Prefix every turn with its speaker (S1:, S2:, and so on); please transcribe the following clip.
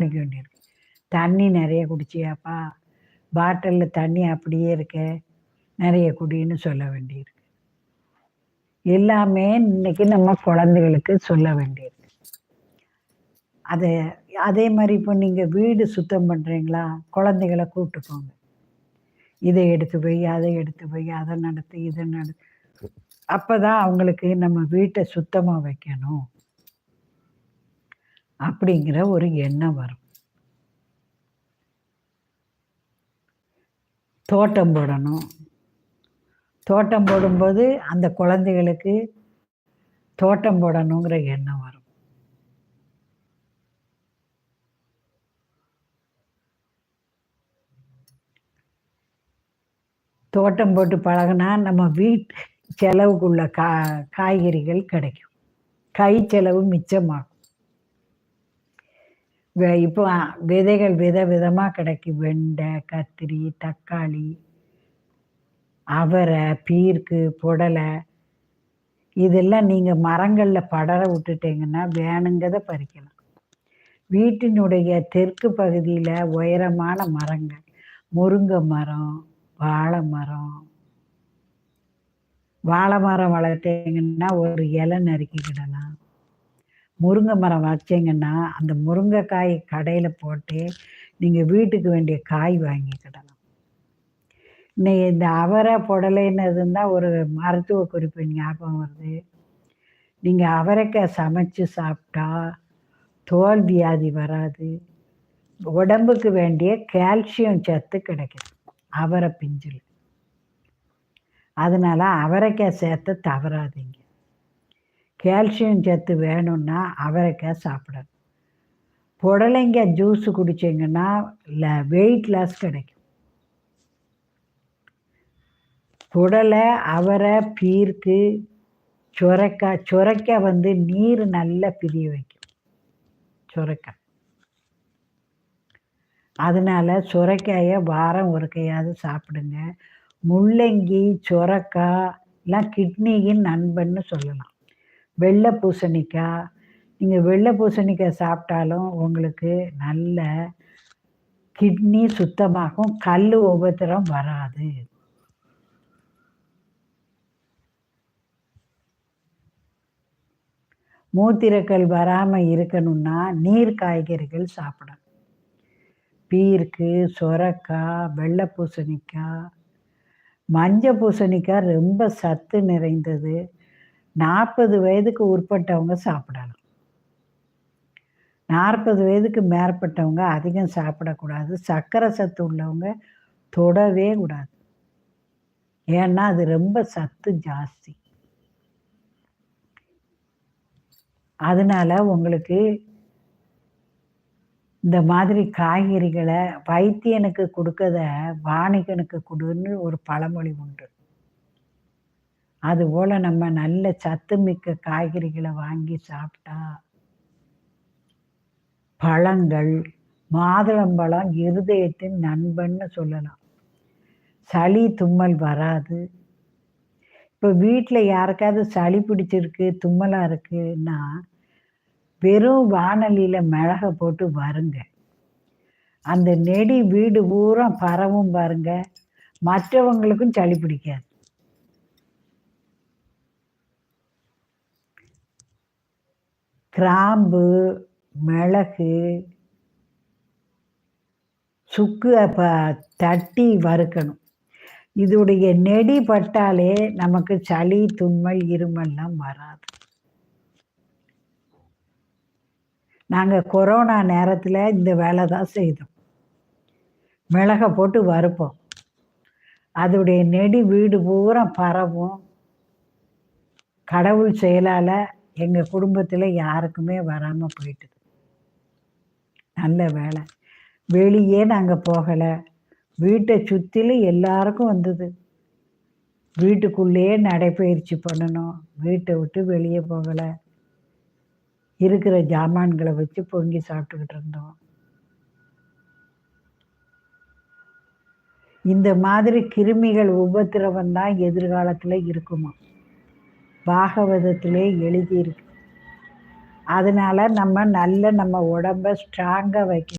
S1: கவனிக்க வேண்டியிருக்கு தண்ணி நிறைய குடிச்சியாப்பா? பாட்டிலில் தண்ணி அப்படியே இருக்க. நிறைய குடின்னு சொல்ல வேண்டியிருக்கு. எல்லாமே இன்னைக்கு நம்ம குழந்தைகளுக்கு சொல்ல வேண்டியிருக்கு. அதை அதே மாதிரி இப்போ நீங்கள் வீடு சுத்தம் பண்ணுறீங்களா குழந்தைகளை கூப்பிட்டுக்கோங்க இதை எடுத்து போய் அதை எடுத்து போய் அதை நடத்து இதை நடத்து அப்போ தான் அவங்களுக்கு நம்ம வீட்டை சுத்தமாக வைக்கணும். அப்படிங்கிற ஒரு எண்ணம் வரும். தோட்டம் போடணும். தோட்டம் போடும்போது அந்த குழந்தைகளுக்கு தோட்டம் போடணுங்கிற எண்ணம் வரும். தோட்டம் போட்டு பழகினா நம்ம வீட்டு செலவுக்குள்ள கா காய்கறிகள் கிடைக்கும். கை செலவு மிச்சமாகும். இப்போ விதைகள் வித விதமாக கிடைக்கும் வெண்டை கத்திரி தக்காளி அவரை பீர்க்கு புடலை. இதெல்லாம் நீங்கள் மரங்களில் படர விட்டுட்டீங்கன்னா வேணுங்கிறத பறிக்கலாம். வீட்டினுடைய தெற்கு பகுதியில் உயரமான மரங்கள். முருங்கை மரம் வாழை மரம். வாழை மரம் வளர்த்தீங்கன்னா ஒரு இலை நறுக்கிக்கிடலாம் முருங்கை மரம் வச்சிங்கன்னா அந்த முருங்கைக்காய் கடையில் போட்டு நீங்கள் வீட்டுக்கு வேண்டிய காய் வாங்கிக்கிடலாம். இன்னைக்கு இந்த அவரை புடலைன்னு இருந்தால் ஒரு மருத்துவ குறிப்பு ஞாபகம் வருது. நீங்கள் அவரைக்காய் சமைச்சு சாப்பிட்டா தோல் வியாதி வராது. உடம்புக்கு வேண்டிய கால்சியம் சத்து கிடைக்கும். அவரை பிஞ்சில். அதனால் அவரைக்காய் சேர்த்த தவறாதீங்க. கால்சியம் சத்து வேணும்னா அவரைக்காய் சாப்பிடணும். புடலைங்காய் ஜூஸ் குடிச்சிங்கன்னா வெயிட் லாஸ் கிடைக்கும். புடலை அவரை பீர்க்கு சுரைக்காய் சுரைக்காய் வந்து நீர் நல்லா பிரிய வைக்கும். சுரக்காய். அதனால சுரைக்காயை வாரம் ஒரு கையாவது சாப்பிடுங்க. முள்ளங்கி சுரக்காய் எல்லாம் கிட்னியின் நண்பன்னு சொல்லலாம். வெள்ளை பூசணிக்காய். நீங்கள் வெள்ளை பூசணிக்காய் சாப்பிட்டாலும் உங்களுக்கு நல்ல கிட்னி சுத்தமாகும் கல் உபத்திரம் வராது. மூத்திரக்கல் வராமல் இருக்கணும்னா நீர் காய்கறிகள் சாப்பிடணும். பீர்க்கு சொரக்காய் வெள்ளை பூசணிக்காய். மஞ்சள் பூசணிக்காய் ரொம்ப சத்து நிறைந்தது. நாற்பது வயதுக்கு உட்பட்டவங்க சாப்பிடலாம். நாற்பது வயதுக்கு மேற்பட்டவங்க அதிகம் சாப்பிடக்கூடாது. சர்க்கரை சத்து உள்ளவங்க தொடவே கூடாது. ஏன்னா அது ரொம்ப சத்து ஜாஸ்தி. அதனால உங்களுக்கு இந்த மாதிரி காய்கறிகளை வைத்தியனுக்கு கொடுக்கத வாணிகனுக்கு கொடுன்னு ஒரு பழமொழி உண்டு. அதுபோல் நம்ம நல்ல சத்து மிக்க காய்கறிகளை வாங்கி சாப்பிட்டா பழங்கள் மாதுளம்பழம் இருதயத்தின் நண்பன்னு சொல்லலாம். சளி தும்மல் வராது. இப்போ வீட்டில் யாருக்காவது சளி பிடிச்சிருக்கு தும்மலாக இருக்குன்னா வெறும் வானலியில் மிளகை போட்டு வருங்க. அந்த நெடி வீடு பூரா பரவும் பாருங்க. மற்றவங்களுக்கும் சளி பிடிக்காது. கிராம்பு மிளகு சுக்கு அப்போ தட்டி வறுக்கணும். இதோடைய நெடி பட்டாலே நமக்கு சளி தும்மல் இருமல்லாம் வராது. நாங்கள் கொரோனா நேரத்தில் இந்த வேலை தான் செய்தோம். மிளகை போட்டு வறுப்போம். அதோடைய நெடி வீடு பூரா பரவும். கடவுள் செயலால் எங்கள் குடும்பத்தில் யாருக்குமே வராமல் போயிட்டுது. நல்ல வேலை. வெளியே நாங்கள் போகலை. வீட்டை சுற்றிலும் எல்லாருக்கும் வந்தது. வீட்டுக்குள்ளேயே நடைப்பயிற்சி பண்ணணும். வீட்டை விட்டு வெளியே போகலை. இருக்கிற ஜாமான்களை வச்சு பொங்கி சாப்பிட்டுக்கிட்டு இருந்தோம். இந்த மாதிரி கிருமிகள் உபத்திரவம் தான் எதிர்காலத்தில் இருக்குமா? பாகவதத்திலே எழுதியிருக்கு. அதனால் நம்ம நல்ல நம்ம உடம்பை ஸ்ட்ராங்காக வைக்க